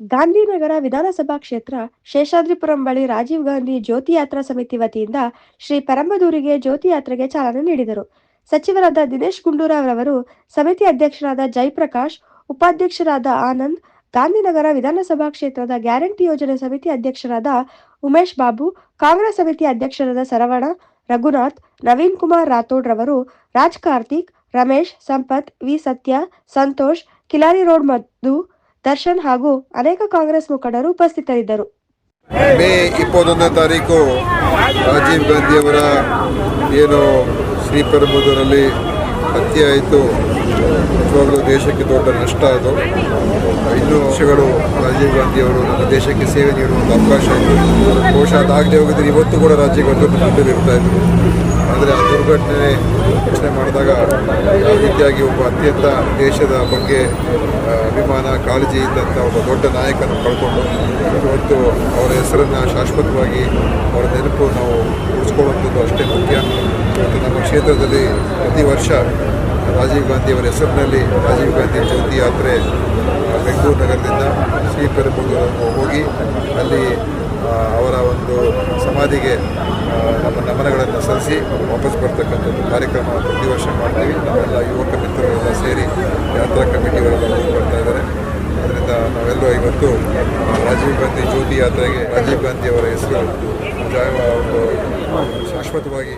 ಗಾಂಧಿನಗರ ವಿಧಾನಸಭಾ ಕ್ಷೇತ್ರ ಶೇಷಾದ್ರಿಪುರಂ ಬಳಿ ರಾಜೀವ್ ಗಾಂಧಿ ಜ್ಯೋತಿ ಯಾತ್ರಾ ಸಮಿತಿ ವತಿಯಿಂದ ಶ್ರೀ ಪರಂಬದೂರಿಗೆ ಜ್ಯೋತಿ ಯಾತ್ರೆಗೆ ಚಾಲನೆ ನೀಡಿದರು. ಸಚಿವರಾದ ದಿನೇಶ್ ಗುಂಡೂರಾವ್ ರವರು ಸಮಿತಿ ಅಧ್ಯಕ್ಷರಾದ ಜಯಪ್ರಕಾಶ್, ಉಪಾಧ್ಯಕ್ಷರಾದ ಆನಂದ್, ಗಾಂಧಿನಗರ ವಿಧಾನಸಭಾ ಕ್ಷೇತ್ರದ ಗ್ಯಾರಂಟಿ ಯೋಜನೆ ಸಮಿತಿ ಅಧ್ಯಕ್ಷರಾದ ಉಮೇಶ್ ಬಾಬು, ಕಾಂಗ್ರೆಸ್ ಸಮಿತಿ ಅಧ್ಯಕ್ಷರಾದ ಸರವಣ, ರಘುನಾಥ್, ನವೀನ್ ಕುಮಾರ್ ರಾಥೋಡ್ ರವರು ರಾಜ್ ಕಾರ್ತಿಕ್, ರಮೇಶ್, ಸಂಪತ್, ವಿ ಸತ್ಯ, ಸಂತೋಷ್, ಕಿಲಾರಿ ರೋಡ್ ಮಧು ದರ್ಶನ್ ಹಾಗೂ ಅನೇಕ ಕಾಂಗ್ರೆಸ್ ಮುಖಂಡರು ಉಪಸ್ಥಿತರಿದ್ದರು. ಮೇ ಇಪ್ಪತ್ತೊಂದನೇ ತಾರೀಕು ರಾಜೀವ್ ಗಾಂಧಿಯವರ ಏನು ಶ್ರೀಪೆರುಂಬುದೂರಲ್ಲಿ ಹತ್ಯೆ ಆಯಿತು. ನಿಜವಾಗಲೂ ದೇಶಕ್ಕೆ ದೊಡ್ಡ ನಷ್ಟ ಅದು. ಇನ್ನೂ ವರ್ಷಗಳು ರಾಜೀವ್ ಗಾಂಧಿಯವರು ನಮ್ಮ ದೇಶಕ್ಕೆ ಸೇವೆ ನೀಡುವ ಒಂದು ಅವಕಾಶ ಇತ್ತು ಬಹುಶಃ ಅದಾಗದೇ ಹೋಗಿದ್ರೆ ಇವತ್ತು ಕೂಡ ಗಾಂಧಿ ಅವ್ರ ಇರ್ತಾ ಇದ್ರು ಆದರೆ ಆ ದುರ್ಘಟನೆ ಯೋಚನೆ ಮಾಡಿದಾಗ ಯಾವ ರೀತಿಯಾಗಿ ಒಬ್ಬ ಅತ್ಯಂತ ದೇಶದ ಬಗ್ಗೆ ಕಾಳಜಿ ಇದ್ದಂಥ ಒಬ್ಬ ದೊಡ್ಡ ನಾಯಕನ ಕಳ್ಕೊಂಡು ಇವತ್ತು ಅವರ ಹೆಸರನ್ನು ಶಾಶ್ವತವಾಗಿ ಅವರ ನೆನಪು ನಾವು ಉಳಿಸ್ಕೊಳ್ಳುವಂಥದ್ದು ಅಷ್ಟೇ ಮುಖ್ಯ. ಇವತ್ತು ನಮ್ಮ ಕ್ಷೇತ್ರದಲ್ಲಿ ಪ್ರತಿ ವರ್ಷ ರಾಜೀವ್ ಗಾಂಧಿ ಅವರ ಹೆಸರಿನಲ್ಲಿ ರಾಜೀವ್ ಗಾಂಧಿ ಜ್ಯೋತಿ ಯಾತ್ರೆ ಬೆಂಗಳೂರು ನಗರದಿಂದ ಶ್ರೀಪೆರುಂಬದೂರು ಹೋಗಿ ಅಲ್ಲಿ ಅವರ ಒಂದು ಸಮಾಧಿಗೆ ನಮ್ಮ ನಮನಗಳನ್ನು ಸಲ್ಲಿಸಿ ವಾಪಸ್ ಬರ್ತಕ್ಕಂಥದ್ದು ಕಾರ್ಯಕ್ರಮ ಪ್ರತಿ ವರ್ಷ ಮಾಡ್ತೀವಿ. ನಾವೆಲ್ಲ ಯುವಕ ಮಿತ್ರರೆಲ್ಲ ಸೇರಿ ಯಾತ್ರಾ ಕಮಿಟಿಯವರೆಲ್ಲ ಇವತ್ತು ರಾಜೀವ್ ಗಾಂಧಿ ಜ್ಯೋತಿ ಯಾತ್ರೆಗೆ ರಾಜೀವ್ ಗಾಂಧಿಯವರ ಹೆಸರು ಶಾಶ್ವತವಾಗಿ